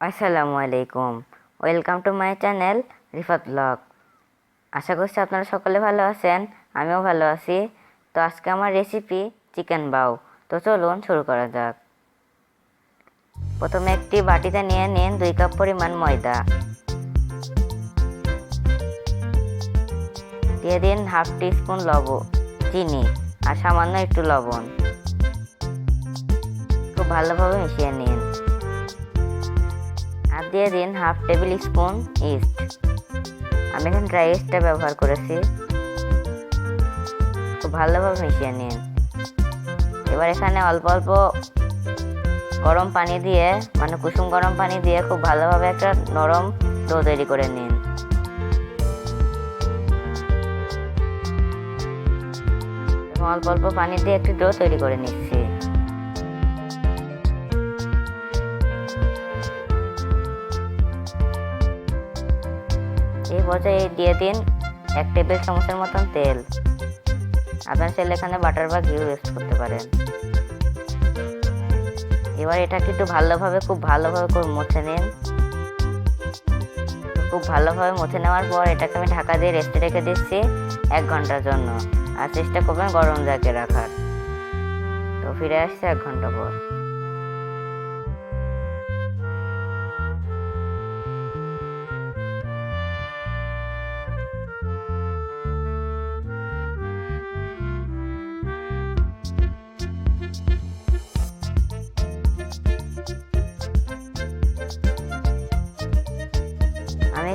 আসসালামু আলাইকুম। Welcome to my channel Rifat blog আশা করছি আপনারা সকলে ভালো আছেন, আমিও ভালো আছি। তো আজকে আমার রেসিপি চিকেন বাউ তো চলুন শুরু করা যাক। প্রথমে একটি বাটিতে নিয়ে নিন দুই কাপ পরিমাণ ময়দা। দিয়ে দিন হাফ টি স্পুন লবণ, চিনি আর সামান্য একটু লবণ। খুব ভালোভাবে মিশিয়ে নিন। আর দিয়ে দিন, হাফ টেবিল স্পুন ইস্ট। আমি এখানে ড্রাই ইস্টটা ব্যবহার করেছি। খুব ভালোভাবে মিশিয়ে নিন। এবার এখানে অল্প অল্প গরম পানি দিয়ে মানে কুসুম গরম পানি দিয়ে খুব ভালোভাবে একটা নরম ডো তৈরি করে নিন। অল্প অল্প পানি দিয়ে একটি ডো তৈরি করে নিচ্ছি। পর্যায়ে দিয়ে দিন এক টেবিল চামচের মতন তেল। আপনার চাইলে এখানে বাটার বা ঘিউ ইউজ করতে পারেন। এবার এটাকে একটু ভালোভাবে, খুব ভালোভাবে মুছে নিন। খুব ভালোভাবে মুছে নেওয়ার পর এটাকে আমি ঢাকা দিয়ে রেস্টে রেখে দিচ্ছি এক ঘণ্টার জন্য। আর চেষ্টা করবেন গরম জায়গায় রাখার। তো ফিরে আসছে এক ঘণ্টা পর।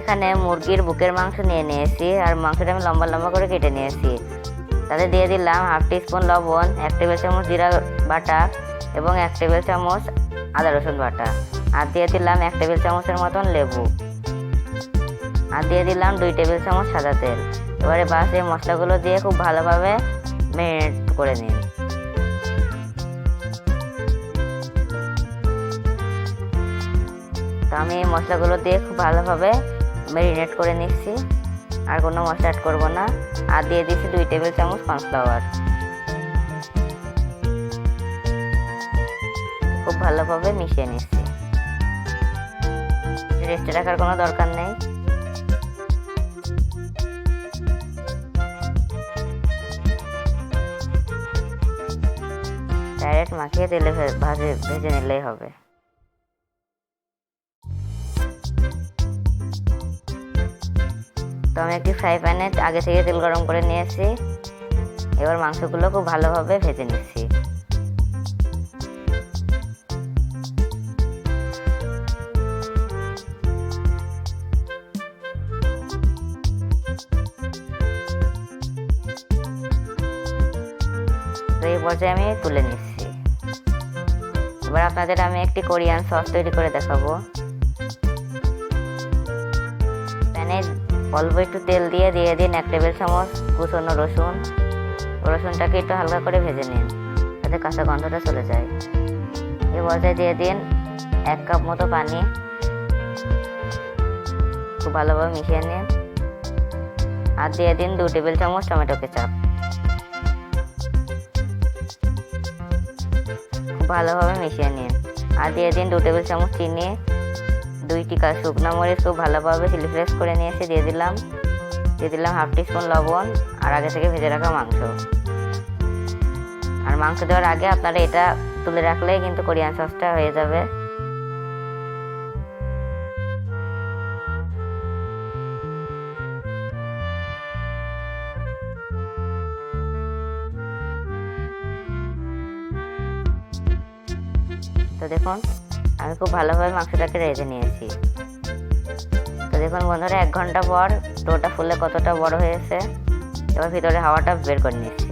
এখানে মুরগির বুকের মাংস নিয়ে নিয়েছি আর মাংসটা আমি লম্বা লম্বা করে কেটে নিয়েছি। তাতে দিয়ে দিলাম হাফ টি স্পুন লবণ, এক টেবিল চামচ জিরা বাটা এবং এক টেবিল চামচ আদা রসুন বাটা। আর দিয়ে দিলাম এক টেবিল চামচের মতন লেবু। আর দিয়ে দিলাম দুই টেবিল চামচ সাদা তেল। এবারে বাস এই মশলাগুলো দিয়ে খুব ভালোভাবে ম্যারিনেট করে নিন। তো আমি এই মশলাগুলো দিয়ে খুব ভালোভাবে ম্যারিনেট করে নিচ্ছি। আর কোনো মশলা অ্যাড করব না। আর দিয়ে দিচ্ছি দুই টেবিল চামচ কর্নফ্লাওয়ার খুব ভালোভাবে মিশিয়ে নিচ্ছি। রেস্টে রাখার কোনো দরকার নেই। ডাইরেক্ট মাখিয়ে তেলে ভাজে ভেজে নিলেই হবে। আমি একটি ফ্রাই প্যানে আগে থেকে তেল গরম করে নিয়েছি। এবার মাংসগুলো খুব ভালোভাবে ভেজে নিচ্ছি। তো এই পর্যায়ে আমি তুলে নিচ্ছি। এবার আপনাদের আমি একটি কোরিয়ান সস তৈরি করে দেখাবো। অল্প একটু তেল দিয়ে দিয়ে দিন এক টেবিল চামচ কুচনো রসুন। রসুনটাকে একটু হালকা করে ভেজে নিন, যাতে কাঁচা গন্ধটা চলে যায়। এই পর্যায়ে দিয়ে দিন এক কাপ মতো পানি। খুব ভালোভাবে মিশিয়ে নিন। আর দিয়ে দিন দু টেবিল চামচ টমেটো কেচাপ। খুব ভালোভাবে মিশিয়ে নিন। আর দিয়ে দিন দু টেবিল চামচ চিনি। দুইটি শুকনো মরিচ খুব ভালোভাবে চিলি ফ্লেক্স করে নিয়ে এসে দিয়ে দিলাম। দিয়ে দিলাম হাফ টিস্পুন লবণ আর আগে থেকে ভেজে রাখা মাংস। আর মাংস দেওয়ার আগে আপনারা এটা তুলে রাখলেই কিন্তু কোরিয়ান সসটা হয়ে যাবে। তো দেখুন আমি খুব ভালোভাবে মাংসটাকে রেঁধে নিয়েছি। তো দেখুন বন্ধুরা, এক ঘণ্টা পর ডোটা ফুলে কতটা বড় হয়েছে, এবার ভিতরে হাওয়াটা বের করে নিচ্ছি।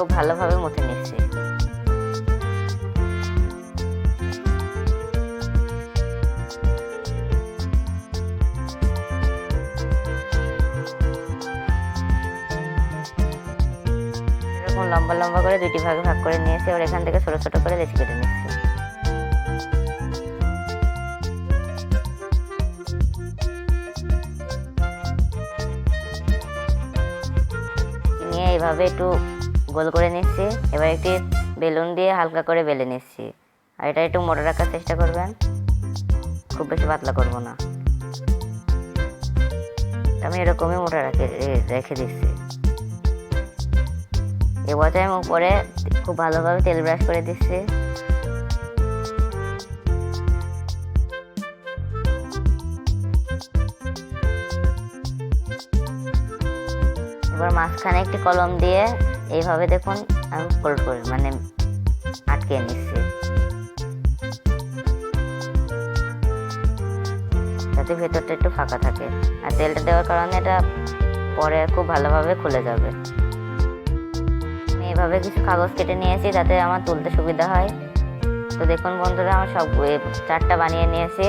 খুব ভালোভাবে মুছে নিচ্ছি। এরকম লম্বা লম্বা করে দুইটি ভাগে ভাগ করে নিয়েছি আর এখান থেকে ছোট ছোট করে লেচি কেটে নিচ্ছি। নিয়ে এইভাবে একটু গোল করে নিচ্ছি, এবার একটি বেলুন দিয়ে হালকা করে বেলে নিচ্ছি। আর এটা একটু মোটা রাখার চেষ্টা করবেন, খুব বেশি পাতলা করব না। আমি এরকমই মোটা রাখে রেখে দিচ্ছি। এবার আমি উপরে খুব ভালোভাবে তেল ব্রাশ করে দিচ্ছি। এবার মাঝখানে একটি কলম দিয়ে এইভাবে দেখুন, আমি ফোল্ড করি মানে আটকে নিচ্ছি। যাতে ভেতরটা একটু ফাঁকা থাকে। আর তেলটা দেওয়ার কারণে এটা পরে খুব ভালোভাবে খুলে যাবে। আমি এইভাবে কিছু কাগজ কেটে নিয়েছি যাতে আমার তুলতে সুবিধা হয়। তো দেখুন বন্ধুরা, আমার সব চারটা বানিয়ে নিয়েছি।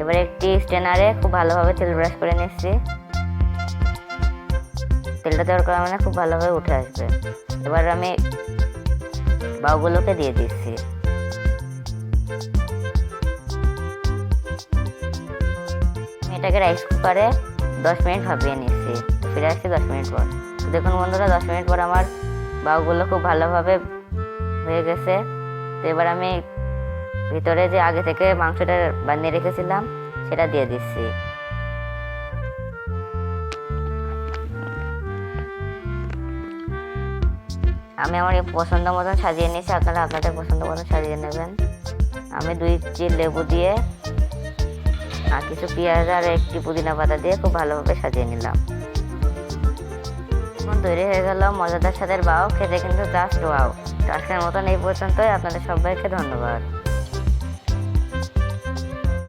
এবার একটি স্টেনারে খুব ভালোভাবে তেল ব্রাশ করে নিচ্ছি। তেলটা দেওয়ার কারণে খুব ভালোভাবে উঠে আসবে। এবার আমি বাউগুলোকে দিয়ে দিচ্ছি। এটাকে রাইস কুকারে দশ মিনিট ভাপিয়ে নিচ্ছি। ফিরে আসছি দশ মিনিট পর। দেখুন বন্ধুরা, দশ মিনিট পর আমার বাউগুলো খুব ভালোভাবে হয়ে গেছে। তো এবার আমি ভিতরে যে আগে থেকে মাংসটা বানিয়ে রেখেছিলাম, সেটা দিয়ে দিচ্ছি। আমি আমার পছন্দ মতন সাজিয়ে নিয়েছি, আপনারা আপনাদের পছন্দ মতন সাজিয়ে নেবেন। আমি দুই চি লেবু দিয়ে, আর কিছু পেঁয়াজ আর একটি পুদিনা পাতা দিয়ে খুব ভালোভাবে সাজিয়ে নিলাম। এখন তৈরি হয়ে গেল মজাদার স্বাদের বাও, খেতে কিন্তু জাস্ট ওয়াও আজকের মতন এই পর্যন্তই, আপনাদের সবাইকে ধন্যবাদ।